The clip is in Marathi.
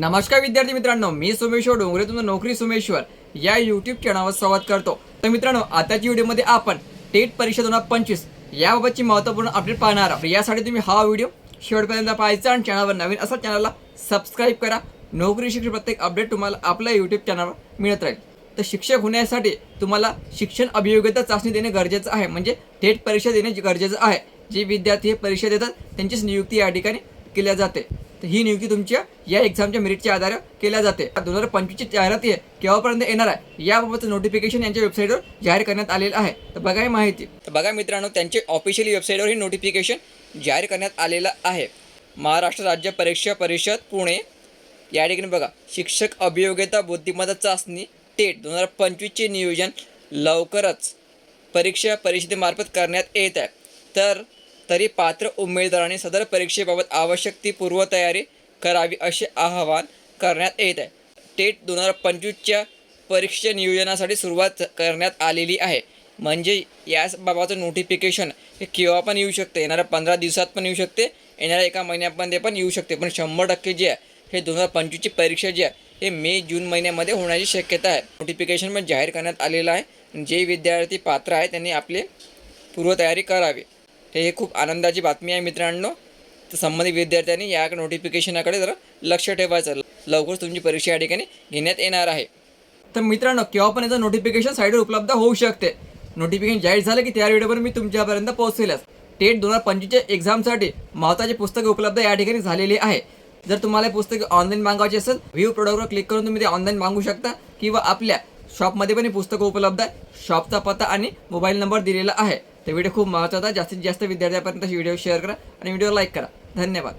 नमस्कार विद्यार्थी मित्रांनो मी सोमेश्वर डोंगरे तुमचं नोकरी सोमेश्वर या युट्यूब चॅनलवर संवाद करतो. तर मित्रांनो आताच्या व्हिडिओमध्ये आपण टेट परीक्षा दोन हजार पंचवीस याबाबतची महत्त्वपूर्ण अपडेट पाहणार आहोत. यासाठी तुम्ही हा व्हिडिओ शेवटपर्यंत पाहायचा आणि चॅनलवर नवीन असा चॅनलला सबस्क्राईब करा. नोकरी शिक्षण प्रत्येक अपडेट तुम्हाला आपल्या यूट्यूब चॅनलवर मिळत राहील. तर शिक्षक होण्यासाठी तुम्हाला शिक्षण अभियोग्यता चाचणी देणे गरजेचं आहे. म्हणजे टेट परीक्षा देणे गरजेचं आहे. जे विद्यार्थी हे परीक्षा देतात त्यांचीच नियुक्ती या ठिकाणी केल्या जाते. तर ही नियुक्ती तुमच्या या एक्झामच्या मेरिटच्या आधारे केल्या जाते. दोन हजार पंचवीसची जाहिरात आहे केव्हापर्यंत येणार आहे? याबाबतचं नोटिफिकेशन यांच्या वेबसाईटवर जाहीर करण्यात आलेलं आहे. तर बघा ही माहिती. तर बघा मित्रांनो त्यांचे ऑफिशियल वेबसाईटवर हे नोटिफिकेशन जाहीर करण्यात आलेलं आहे. महाराष्ट्र राज्य परीक्षा परिषद पुणे. या ठिकाणी बघा शिक्षक अभियोग्यता बुद्धिमत्ता चाचणी टेट दोन हजार पंचवीसचे नियोजन लवकरच परीक्षा परिषदेमार्फत करण्यात येत आहे. तर तरी पात्र उमेदवारांनी सदर परीक्षेबाबत आवश्यक ती पूर्वतयारी करावी असे आवाहन करण्यात येत आहे. टेट दोन हजार पंचवीसच्या परीक्षेच्या नियोजनासाठी सुरुवात करण्यात आलेली आहे. म्हणजे याबाबतचं नोटिफिकेशन हे केव्हा पण येऊ शकते? येणाऱ्या पंधरा दिवसात पण येऊ शकते. येणाऱ्या एका महिन्यामध्ये पण येऊ शकते. पण शंभर टक्के जे आहे हे दोन हजार पंचवीसची परीक्षा जी आहे हे मे जून महिन्यामध्ये होण्याची शक्यता आहे. नोटिफिकेशन पण जाहीर करण्यात आलेलं आहे. जे विद्यार्थी पात्र आहे त्यांनी आपले पूर्वतयारी करावी. हे हे खूप आनंदाची बातमी आहे मित्रांनो. तर संबंधित विद्यार्थ्यांनी या नोटिफिकेशनाकडे जरा लक्ष ठेवायचं. लवकरच तुमची परीक्षा या ठिकाणी घेण्यात येणार आहे. तर मित्रांनो केव्हा पण याचं नोटिफिकेशन साईडवर उपलब्ध होऊ शकते. नोटिफिकेशन जाहीर झालं की त्या व्हिडिओवर मी तुमच्यापर्यंत पोहोचेलच. टेट दोन हजार पंचवीसच्या एक्झामसाठी महत्त्वाचे पुस्तकं उपलब्ध या ठिकाणी झालेली आहे. जर तुम्हाला हे पुस्तके ऑनलाईन मागवायची असेल व्ह्यू प्रोडक्टवर क्लिक करून तुम्ही ते ऑनलाईन मागू शकता किंवा आपल्या शॉपमध्ये पण हे पुस्तकं उपलब्ध आहे. शॉपचा पत्ता आणि मोबाईल नंबर दिलेला आहे. तर व्हिडिओ खूप महत्त्वाचा जास्तीत जास्त विद्यार्थ्यांपर्यंत व्हिडिओ शेअर करा आणि व्हिडिओ लाईक करा. धन्यवाद.